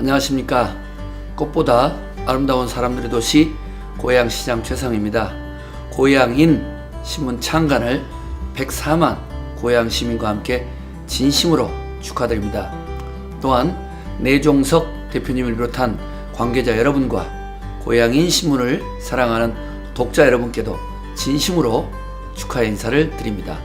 안녕하십니까. 꽃보다 아름다운 사람들의 도시 고양시장 최상입니다. 고양인 신문 창간을 104만 고양 시민과 함께 진심으로 축하드립니다. 또한 내종석 대표님을 비롯한 관계자 여러분과 고양인 신문을 사랑하는 독자 여러분께도 진심으로 축하 인사를 드립니다.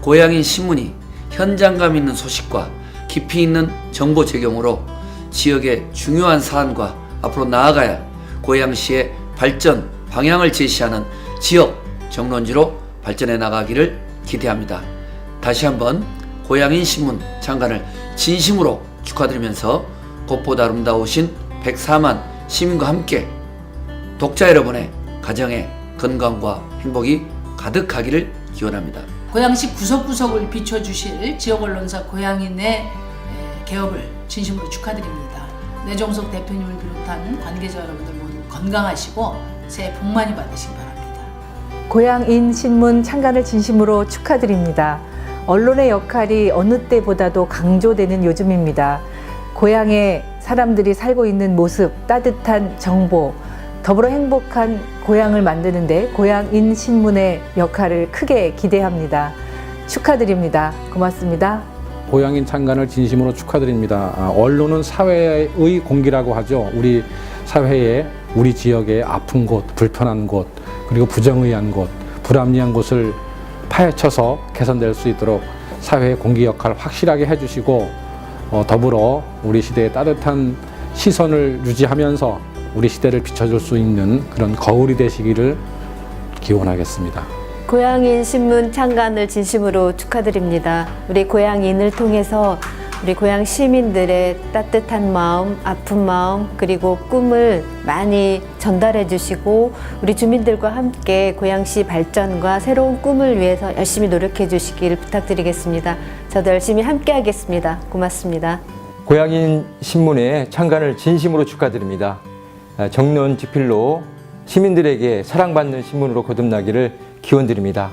고양인 신문이 현장감 있는 소식과 깊이 있는 정보 제공으로 지역의 중요한 사안과 앞으로 나아가야 할 고양시의 발전 방향을 제시하는 지역 정론지로 발전해 나가기를 기대합니다. 다시 한번 고양인 신문 창간을 진심으로 축하드리면서 꽃보다 아름다우신 104만 시민과 함께 독자 여러분의 가정에 건강과 행복이 가득하기를 기원합니다. 고양시 구석구석을 비춰주실 지역 언론사 고양인의 에, 개업을 진심으로 축하드립니다. 내종석 대표님을 비롯한 관계자 여러분들 모두 건강하시고 새해 복 많이 받으시기 바랍니다. 고향인 신문 창간을 진심으로 축하드립니다. 언론의 역할이 어느 때보다도 강조되는 요즘입니다. 고향에 사람들이 살고 있는 모습, 따뜻한 정보, 더불어 행복한 고향을 만드는데 고향인 신문의 역할을 크게 기대합니다. 축하드립니다. 고맙습니다. 고양인 창간을 진심으로 축하드립니다. 아, 언론은 사회의 공기라고 하죠. 우리 사회에 우리 지역의 아픈 곳, 불편한 곳, 그리고 부정의한 곳, 불합리한 곳을 파헤쳐서 개선될 수 있도록 사회의 공기 역할을 확실하게 해주시고 어, 더불어 우리 시대의 따뜻한 시선을 유지하면서 우리 시대를 비춰줄 수 있는 그런 거울이 되시기를 기원하겠습니다. 고양인 신문 창간을 진심으로 축하드립니다. 우리 고양인을 통해서 우리 고양 시민들의 따뜻한 마음, 아픈 마음, 그리고 꿈을 많이 전달해 주시고 우리 주민들과 함께 고양시 발전과 새로운 꿈을 위해서 열심히 노력해 주시길 부탁드리겠습니다. 저도 열심히 함께 하겠습니다. 고맙습니다. 고양인 신문의 창간을 진심으로 축하드립니다. 아, 정론 지필로 시민들에게 사랑받는 신문으로 거듭나기를 기원드립니다.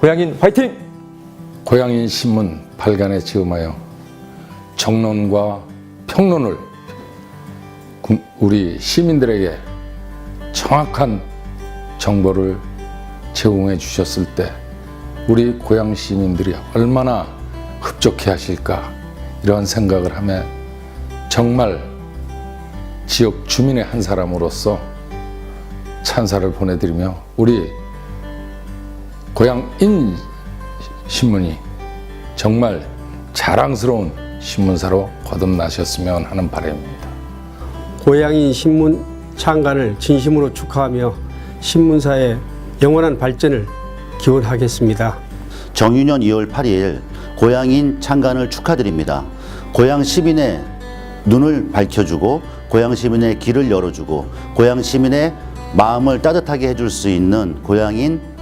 고양인 화이팅! 고양인 신문 발간에 지음하여 정론과 평론을 구- 우리 시민들에게 정확한 정보를 제공해 주셨을 때 우리 고양 시민들이 얼마나 흡족해 하실까 이러한 생각을 하며 정말 지역 주민의 한 사람으로서 찬사를 보내드리며 우리 고양인 신문이 정말 자랑스러운 신문사로 거듭나셨으면 하는 바람입니다. 고양이 신문 창간을 진심으로 축하하며 신문사의 영원한 발전을 기원하겠습니다. 정유년 2월 8일 고양인 창간을 축하드립니다. 고양 시민의 눈을 밝혀주고 고양 시민의 길을 열어주고 고양 시민의 마음을 따뜻하게 해줄 수 있는 고양인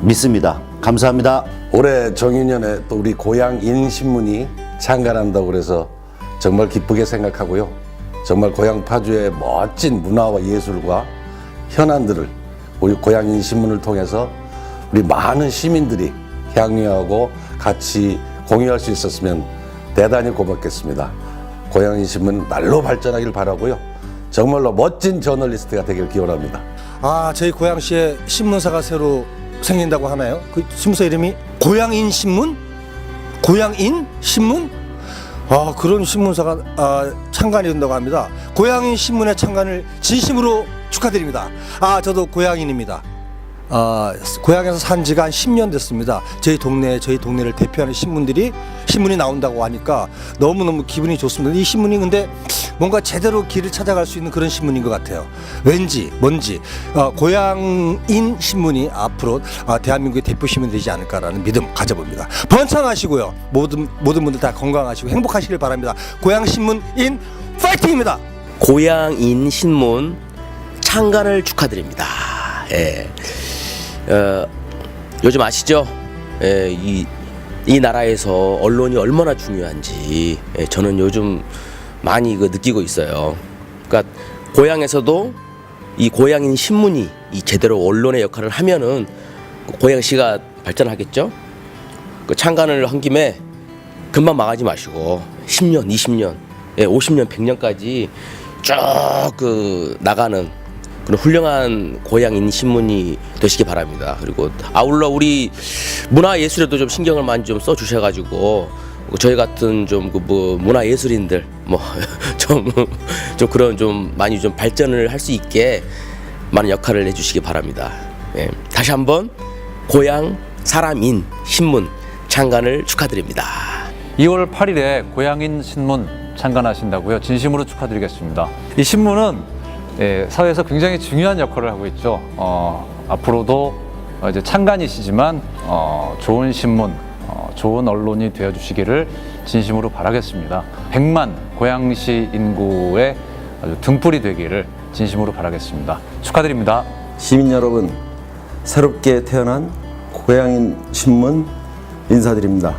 믿습니다. 감사합니다. 올해 정유년에 또 우리 고향 인 신문이 창간한다고 그래서 정말 기쁘게 생각하고요. 정말 고향 파주의 멋진 문화와 예술과 현안들을 우리 고향 인 신문을 통해서 우리 많은 시민들이 향유하고 같이 공유할 수 있었으면 대단히 고맙겠습니다. 고향 인 신문 날로 발전하길 바라고요. 정말로 멋진 저널리스트가 되길 기원합니다. 아, 저희 고양시에 신문사가 새로 생긴다고 하나요? 그 신문사 이름이 고양인 신문? 고양인 신문? 아, 그런 신문사가 아, 창간이 된다고 합니다. 고양인 신문의 창간을 진심으로 축하드립니다. 아, 저도 고양인입니다. 아, 고향에서 산 지가 한 10년 됐습니다. 저희 동네, 저희 동네를 대표하는 신문들이 신문이 나온다고 하니까 너무너무 기분이 좋습니다. 이 신문이 근데 뭔가 제대로 길을 찾아갈 수 있는 그런 신문인 것 같아요. 왠지, 뭔지, 어, 고향인 신문이 앞으로 아, 대한민국의 대표 신문이 되지 않을까라는 믿음 가져봅니다. 번창하시고요. 모든, 모든 분들 다 건강하시고 행복하시길 바랍니다. 고향 신문인 파이팅입니다! 고향인 신문 창간을 축하드립니다. 예. 어, 요즘 아시죠? 예, 이, 이 나라에서 언론이 얼마나 중요한지 예, 저는 요즘 많이 그 느끼고 있어요. 그러니까 고향에서도 이 고향인 신문이 이 제대로 언론의 역할을 하면은 고향시가 발전하겠죠. 그 창간을 한 김에 금방 망하지 마시고 10년, 20년 예, 50년, 100년까지 쭉 그 나가는 그런 훌륭한 고향인 신문이 되시기 바랍니다. 그리고 아울러 우리 문화 예술에도 좀 신경을 많이 좀 써 주셔 가지고 저희 같은 좀 그 뭐 문화 예술인들 뭐 좀좀 그런 좀 많이 좀 발전을 할 수 있게 많은 역할을 해주시기 바랍니다. 예, 다시 한번 고향 사람인 신문 창간을 축하드립니다. 2월 8일에 고향인 신문 창간하신다고요. 진심으로 축하드리겠습니다. 이 신문은 예, 사회에서 굉장히 중요한 역할을 하고 있죠. 어, 앞으로도 어, 이제 창간이시지만 어, 좋은 신문, 어, 좋은 언론이 되어 주시기를 진심으로 바라겠습니다. 100만 고양시 인구의 아주 등불이 되기를 진심으로 바라겠습니다. 축하드립니다. 시민 여러분, 새롭게 태어난 고향인 신문 인사드립니다.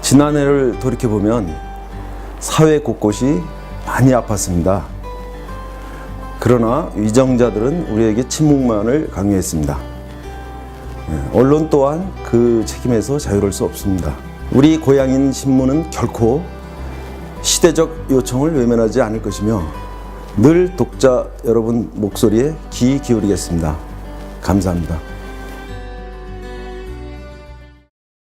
지난해를 돌이켜보면 사회 곳곳이 많이 아팠습니다. 그러나 위정자들은 우리에게 침묵만을 강요했습니다. 예, 언론 또한 그 책임에서 자유로울 수 없습니다. 우리 고향인 신문은 결코 시대적 요청을 외면하지 않을 것이며 늘 독자 여러분 목소리에 귀 기울이겠습니다. 감사합니다.